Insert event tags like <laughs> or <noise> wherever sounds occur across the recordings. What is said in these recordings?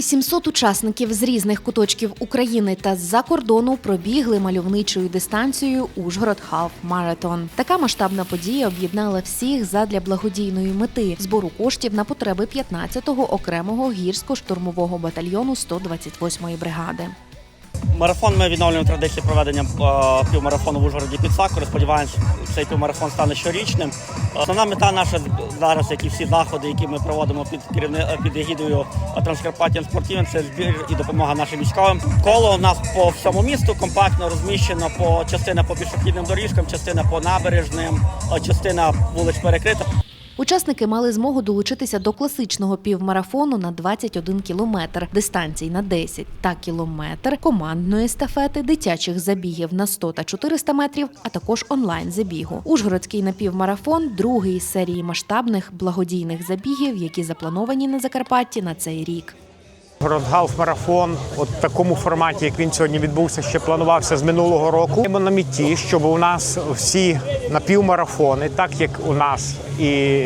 Понад 700 учасників з різних куточків України та з-за кордону пробігли мальовничою дистанцією Ужгород Халф Marathon. Така масштабна подія об'єднала всіх задля благодійної мети збору коштів на потреби 15-го окремого гірсько-штурмового батальйону 128-ї бригади. Марафон ми відновлюємо традиції проведення е, півмарафону в Ужгороді під Сакуру. Сподіваємось, цей півмарафон стане щорічним. Основна мета наша зараз, як і всі заходи, які ми проводимо під керівни під егідою Транскарпаття спортивним, це збір і допомога нашим військовим. Коло у нас по всьому місту компактно розміщено по частина по пішохідним доріжкам, частина по набережним, е, частина вулиць перекрита. Учасники мали змогу долучитися до класичного півмарафону на 21 кілометр, дистанцій на 10 та кілометр, командної естафети, дитячих забігів на 100 та 400 метрів, а також онлайн-забігу. Ужгородський напівмарафон другий із серії масштабних благодійних забігів, які заплановані на Закарпатті на цей рік. Городгалф марафон, от в такому форматі, як він сьогодні відбувся, ще планувався з минулого року. Ми на меті, щоб у нас всі напівмарафони, так як у нас і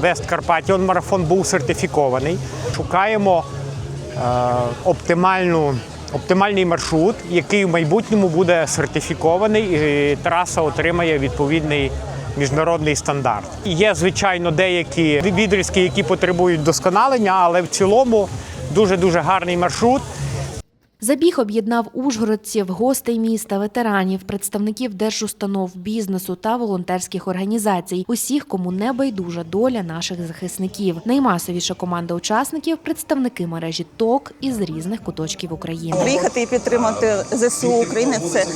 Вест Карпаттіон марафон був сертифікований. Шукаємо е, оптимальну. Оптимальний маршрут, який в майбутньому буде сертифікований, і траса отримає відповідний міжнародний стандарт. Є, звичайно, деякі відрізки, які потребують досконалення, але в цілому дуже дуже гарний маршрут. Забіг об'єднав ужгородців, гостей міста, ветеранів, представників держустанов, бізнесу та волонтерських організацій, усіх, кому не байдужа доля наших захисників. Наймасовіша команда учасників представники мережі ТОК із різних куточків України. Приїхати і підтримати ЗСУ України це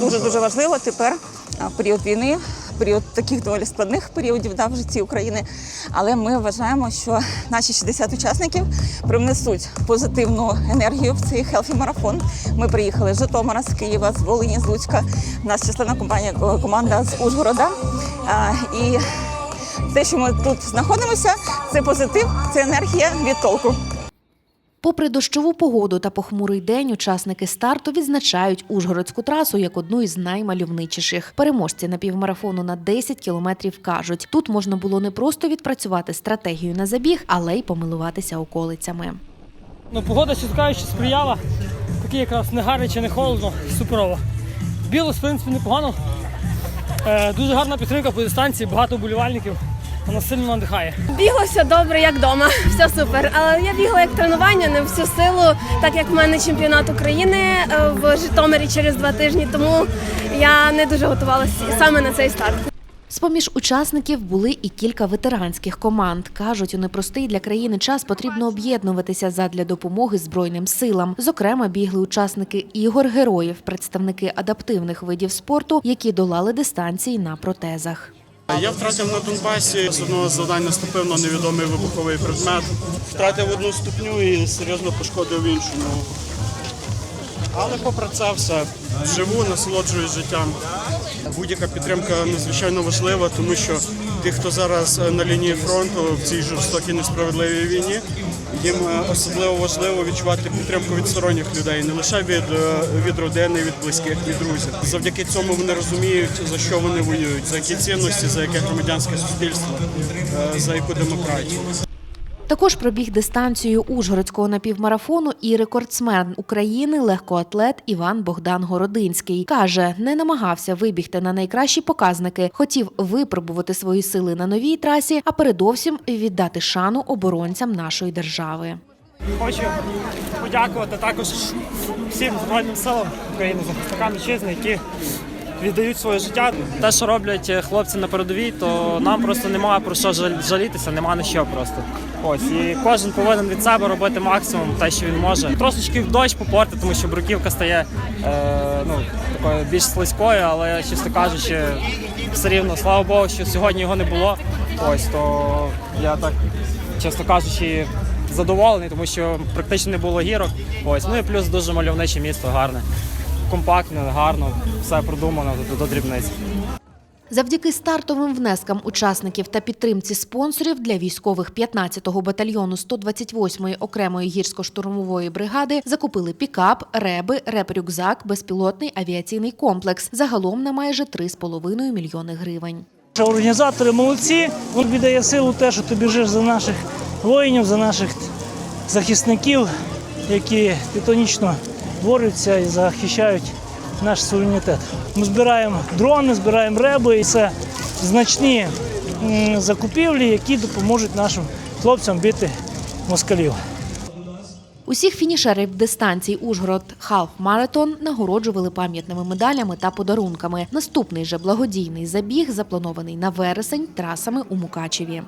дуже дуже важливо тепер в період війни, період таких доволі складних періодів да, в житті України. Але ми вважаємо, що наші 60 учасників привнесуть позитивну енергію в цей хелфі марафон. Ми приїхали з Житомира, з Києва, з Волині, з Луцька. У нас численна компанія команда з Ужгорода. А, І те, що ми тут знаходимося, це позитив, це енергія від толку. Попри дощову погоду та похмурий день, учасники старту відзначають Ужгородську трасу як одну із наймальовничіших. Переможці напівмарафону на 10 кілометрів кажуть, тут можна було не просто відпрацювати стратегію на забіг, але й помилуватися околицями. Ну, погода, кажучи, сприяла. Такі якраз не гаряче, не холодно, суперово. Біло, в принципі, непогано. Е, дуже гарна підтримка по дистанції, багато вболівальників. Вона сильно надихає. Біглося добре, як вдома, <laughs> все супер. Але я бігла як тренування, не всю силу, так як в мене чемпіонат України е, в Житомирі через два тижні, тому я не дуже готувалася саме на цей старт. З-поміж учасників були і кілька ветеранських команд. Кажуть, у непростий для країни час потрібно об'єднуватися задля допомоги Збройним силам. Зокрема, бігли учасники ігор героїв, представники адаптивних видів спорту, які долали дистанції на протезах. Я втратив на Донбасі з одного завдання наступив на невідомий вибуховий предмет. Втратив одну ступню і серйозно пошкодив іншу ногу. Але попри це все, живу, насолоджуюсь життям. Будь-яка підтримка надзвичайно важлива, тому що ті, хто зараз на лінії фронту в цій жорстокій несправедливій війні, їм е, особливо важливо відчувати підтримку від сторонніх людей, не лише від, е, від родини, від близьких, від друзів. Завдяки цьому вони розуміють, за що вони воюють, за які цінності, за яке громадянське суспільство, е, за яку демократію. Також пробіг дистанцію Ужгородського напівмарафону і рекордсмен України легкоатлет Іван Богдан Городинський. Каже, не намагався вибігти на найкращі показники, хотів випробувати свої сили на новій трасі, а передовсім віддати шану оборонцям нашої держави. Хочу подякувати також всім Збройним силам України, захисникам вітчизни, які віддають своє життя. Те, що роблять хлопці на передовій, то нам просто немає про що жалітися, немає на що просто. Ось і кожен повинен від себе робити максимум, те, що він може. Трошечки в дощ попорти, тому що бруківка стає е, ну, такою більш слизькою, але чесно кажучи, все рівно, слава Богу, що сьогодні його не було. Ось то я так, чесно кажучи, задоволений, тому що практично не було гірок. Ось ну і плюс дуже мальовниче місто, гарне, компактне, гарно, все продумано до, до дрібниць. Завдяки стартовим внескам учасників та підтримці спонсорів для військових 15-го батальйону 128-ї окремої гірсько-штурмової бригади закупили пікап, реби, реп-рюкзак, безпілотний авіаційний комплекс загалом на майже 3,5 мільйони гривень. Організатори молодці, він віддає силу те, що ти біжиш за наших воїнів, за наших захисників, які титанічно борються і захищають наш суверенітет. Ми збираємо дрони, збираємо реби, і це значні закупівлі, які допоможуть нашим хлопцям бити москалів. Усіх фінішерів дистанції Ужгород Халф Маратон нагороджували пам'ятними медалями та подарунками. Наступний же благодійний забіг запланований на вересень трасами у Мукачеві.